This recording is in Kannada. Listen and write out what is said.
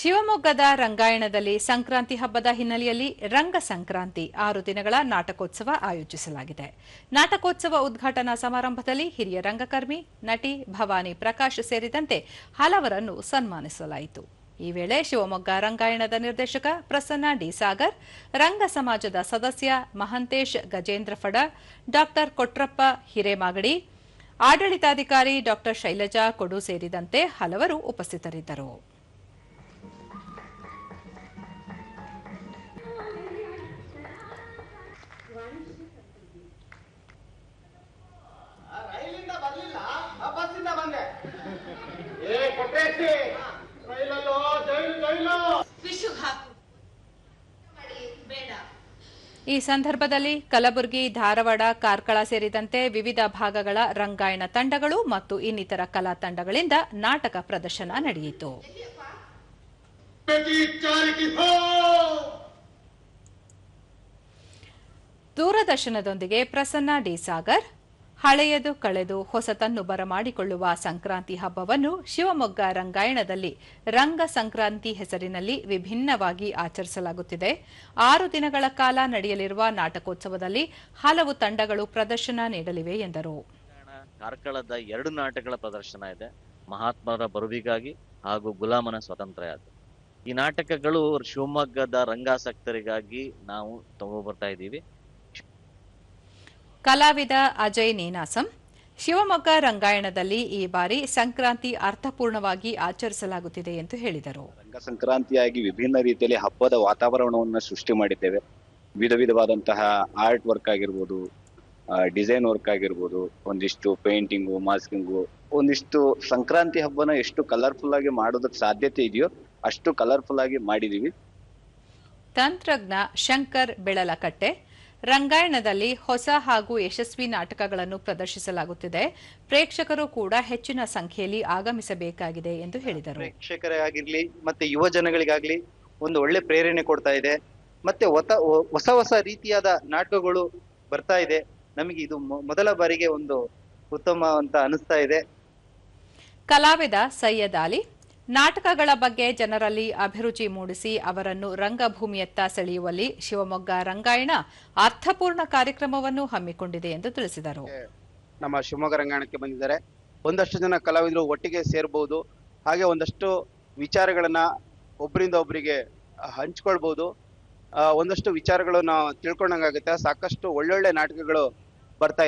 ಶಿವಮೊಗ್ಗದ ರಂಗಾಯಣದಲ್ಲಿ ಸಂಕ್ರಾಂತಿ ಹಬ್ಬದ ಹಿನ್ನೆಲೆಯಲ್ಲಿ ರಂಗ ಸಂಕ್ರಾಂತಿ ಆರು ದಿನಗಳ ನಾಟಕೋತ್ಸವ ಆಯೋಜಿಸಲಾಗಿದೆ. ನಾಟಕೋತ್ಸವ ಉದ್ಘಾಟನಾ ಸಮಾರಂಭದಲ್ಲಿ ಹಿರಿಯ ರಂಗಕರ್ಮಿ, ನಟಿ ಭವಾನಿ ಪ್ರಕಾಶ್ ಸೇರಿದಂತೆ ಹಲವರನ್ನು ಸನ್ಮಾನಿಸಲಾಯಿತು. ಈ ವೇಳೆ ಶಿವಮೊಗ್ಗ ರಂಗಾಯಣದ ನಿರ್ದೇಶಕ ಪ್ರಸನ್ನ ಡಿ ಸಾಗರ್, ರಂಗ ಸಮಾಜದ ಸದಸ್ಯ ಮಹಂತೇಶ್ ಗಜೇಂದ್ರ ಫಡ, ಡಾಕ್ಟರ್ ಕೊಟ್ರಪ್ಪ ಹಿರೇಮಾಗಡಿ, ಆಡಳಿತಾಧಿಕಾರಿ ಡಾಕ್ಟರ್ ಶೈಲಜಾ ಕೊಡು ಸೇರಿದಂತೆ ಹಲವರು ಉಪಸ್ಥಿತರಿದ್ದರು. ಈ ಸಂದರ್ಭದಲ್ಲಿ ಕಲಬುರಗಿ ಧಾರವಾಡ ಕಾರ್ಕಳ ಸೇರಿದಂತೆ ವಿವಿಧ ಭಾಗಗಳ ರಂಗಾಯಣ ತಂಡಗಳು ಮತ್ತು ಇನ್ನಿತರ ಕಲಾ ತಂಡಗಳಿಂದ ನಾಟಕ ಪ್ರದರ್ಶನ ನಡೆಯಿತು. ದೂರದರ್ಶನದೊಂದಿಗೆ ಪ್ರಸನ್ನ ಡಿ ಸಾಗರ್ ಹಳೆಯದು ಕಳೆದು ಹೊಸತನ್ನು ಬರಮಾಡಿಕೊಳ್ಳುವ ಸಂಕ್ರಾಂತಿ ಹಬ್ಬವನ್ನು ಶಿವಮೊಗ್ಗ ರಂಗಾಯಣದಲ್ಲಿ ರಂಗ ಸಂಕ್ರಾಂತಿ ಹೆಸರಿನಲ್ಲಿ ವಿಭಿನ್ನವಾಗಿ ಆಚರಿಸಲಾಗುತ್ತಿದೆ. ಆರು ದಿನಗಳ ಕಾಲ ನಡೆಯಲಿರುವ ನಾಟಕೋತ್ಸವದಲ್ಲಿ ಹಲವು ತಂಡಗಳು ಪ್ರದರ್ಶನ ನೀಡಲಿವೆ ಎಂದರು. ಕಾರ್ಕಳದ ಎರಡು ನಾಟಕಗಳ ಪ್ರದರ್ಶನ ಇದೆ. ಮಹಾತ್ಮರ ಬರುವಿಗಾಗಿ ಹಾಗೂ ಗುಲಾಮನ ಸ್ವಾತಂತ್ರ್ಯ ಅದು. ಈ ನಾಟಕಗಳು ಶಿವಮೊಗ್ಗದ ರಂಗಾಸಕ್ತರಿಗಾಗಿ ನಾವು ತಗೋಬರ್ತಾ ಇದ್ದೀವಿ. ಕಲಾವಿದ ಅಜಯ್ ನೀನಾಸಂ ಶಿವಮೊಗ್ಗ ರಂಗಾಯಣದಲ್ಲಿ ಈ ಬಾರಿ ಸಂಕ್ರಾಂತಿ ಅರ್ಥಪೂರ್ಣವಾಗಿ ಆಚರಿಸಲಾಗುತ್ತಿದೆ ಎಂದು ಹೇಳಿದರು. ರಂಗ ಸಂಕ್ರಾಂತಿಯಾಗಿ ವಿಭಿನ್ನ ರೀತಿಯಲ್ಲಿ ಹಬ್ಬದ ವಾತಾವರಣವನ್ನು ಸೃಷ್ಟಿ ಮಾಡಿದ್ದೇವೆ. ವಿಧ ವಿಧವಾದಂತಹ ಆರ್ಟ್ ವರ್ಕ್ ಆಗಿರ್ಬೋದು ಡಿಸೈನ್ ವರ್ಕ್ ಆಗಿರ್ಬೋದು ಒಂದಿಷ್ಟು ಪೇಂಟಿಂಗು ಮಾಸ್ಕಿಂಗು ಒಂದಿಷ್ಟು ಸಂಕ್ರಾಂತಿ ಹಬ್ಬನ ಎಷ್ಟು ಕಲರ್ಫುಲ್ ಆಗಿ ಮಾಡೋದಕ್ಕೆ ಸಾಧ್ಯತೆ ಇದೆಯೋ ಅಷ್ಟು ಕಲರ್ಫುಲ್ ಆಗಿ ಮಾಡಿದೀವಿ. ತಂತ್ರಜ್ಞ ಶಂಕರ್ ಬೆಳಲಕಟ್ಟೆ ರಂಗಾಯಣದಲ್ಲಿ ಹೊಸ ಹಾಗೂ ಯಶಸ್ವಿ ನಾಟಕಗಳನ್ನು ಪ್ರದರ್ಶಿಸಲಾಗುತ್ತಿದೆ. ಪ್ರೇಕ್ಷಕರು ಕೂಡ ಹೆಚ್ಚಿನ ಸಂಖ್ಯೆಯಲ್ಲಿ ಆಗಮಿಸಬೇಕಾಗಿದೆ ಎಂದು ಹೇಳಿದರು. ಪ್ರೇಕ್ಷಕರೇ ಆಗಿರ್ಲಿ ಮತ್ತೆ ಯುವ ಜನಗಳಿಗಾಗ್ಲಿ ಒಂದು ಒಳ್ಳೆ ಪ್ರೇರಣೆ ಕೊಡ್ತಾ ಇದೆ. ಮತ್ತೆ ಹೊಸ ಹೊಸ ರೀತಿಯಾದ ನಾಟಕಗಳು ಬರ್ತಾ ಇದೆ. ನಮಗೆ ಇದು ಮೊದಲ ಬಾರಿಗೆ ಒಂದು ಉತ್ತಮ ಅಂತ ಅನಿಸ್ತಾ ಇದೆ. ಕಲಾವಿದ ಸೈಯದ್ ಅಲಿ ನಾಟಕಗಳ ಬಗ್ಗೆ ಜನರಲ್ಲಿ ಅಭಿರುಚಿ ಮೂಡಿಸಿ ಅವರನ್ನು ರಂಗಭೂಮಿಯತ್ತ ಸೆಳೆಯುವಲ್ಲಿ ಶಿವಮೊಗ್ಗ ರಂಗಾಯಣ ಅರ್ಥಪೂರ್ಣ ಕಾರ್ಯಕ್ರಮವನ್ನು ಹಮ್ಮಿಕೊಂಡಿದೆ ಎಂದು ತಿಳಿಸಿದರು. ನಮ್ಮ ಶಿವಮೊಗ್ಗ ರಂಗಾಯಣಕ್ಕೆ ಬಂದಿದ್ದಾರೆ. ಒಂದಷ್ಟು ಜನ ಕಲಾವಿದರು ಒಟ್ಟಿಗೆ ಸೇರಬಹುದು ಹಾಗೆ ಒಂದಷ್ಟು ವಿಚಾರಗಳನ್ನ ಒಬ್ಬರಿಂದ ಒಬ್ಬರಿಗೆ ಹಂಚ್ಕೊಳ್ಬಹುದು ಒಂದಷ್ಟು ವಿಚಾರಗಳು ನಾವು ತಿಳ್ಕೊಂಡಂಗಾಗುತ್ತೆ. ಸಾಕಷ್ಟು ಒಳ್ಳೊಳ್ಳೆ ನಾಟಕಗಳು ಬರ್ತಾ